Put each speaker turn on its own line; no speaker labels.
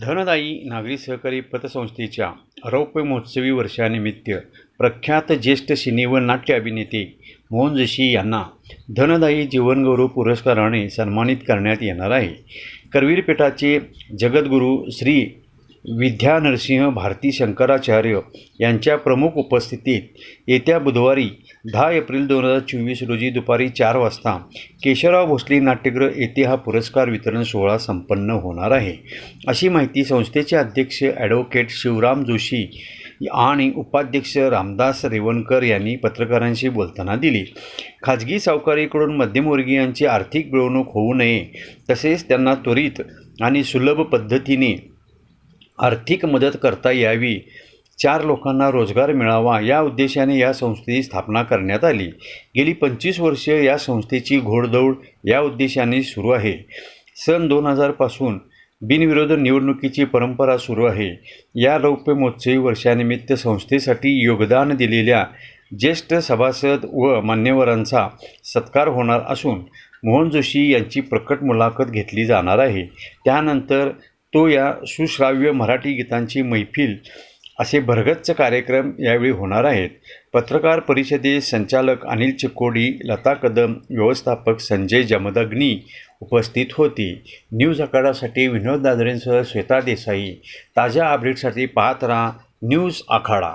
धनदायी नागरी सहकारी पतसंस्थेच्या रौप्य महोत्सवी वर्षानिमित्त प्रख्यात ज्येष्ठ सिने व नाट्य अभिनेते मोहन जोशी यांना धनदायी जीवनगौरव पुरस्काराने सन्मानित करण्यात येणार आहे करवीरपेठाचे जगद्गुरू श्री विद्या नरसिंह भारती शंकराचार्य यांच्या प्रमुख उपस्थितीत येत्या बुधवारी दहा एप्रिल दोन हजार चोवीस रोजी दुपारी चार वाजता केशवराव भोसले नाट्यगृह येथे हा पुरस्कार वितरण सोहळा संपन्न होणार आहे अशी माहिती संस्थेचे अध्यक्ष ॲडव्होकेट शिवराम जोशी आणि उपाध्यक्ष रामदास रेवणकर यांनी पत्रकारांशी बोलताना दिली खाजगी सावकारीकडून मध्यमवर्गीयांची आर्थिक मिळवणूक होऊ नये तसेच त्यांना त्वरित आणि सुलभ पद्धतीने आर्थिक मदत करता यावी चार लोकांना रोजगार मिळावा या उद्देशाने या संस्थेची स्थापना करण्यात आली गेली पंचवीस वर्षे या संस्थेची घोडदौड या उद्देशाने सुरू आहे सन दोन हजारपासून बिनविरोध निवडणुकीची परंपरा सुरू आहे या रौप्य महोत्सवी वर्षानिमित्त संस्थेसाठी योगदान दिलेल्या ज्येष्ठ सभासद व मान्यवरांचा सत्कार होणार असून मोहन जोशी यांची प्रकट मुलाखत घेतली जाणार आहे त्यानंतर तो या सुश्राव्य मराठी गीतांची मैफिल असे भरगच्च कार्यक्रम यावेळी होणार आहेत पत्रकार परिषदे संचालक अनिल चिकोडी लता कदम व्यवस्थापक संजय जमदग्नी उपस्थित होती न्यूज आखाडासाठी विनोद दादरेंसह श्वेता देसाई ताज्या अपडेटसाठी पाहत राहा न्यूज आखाडा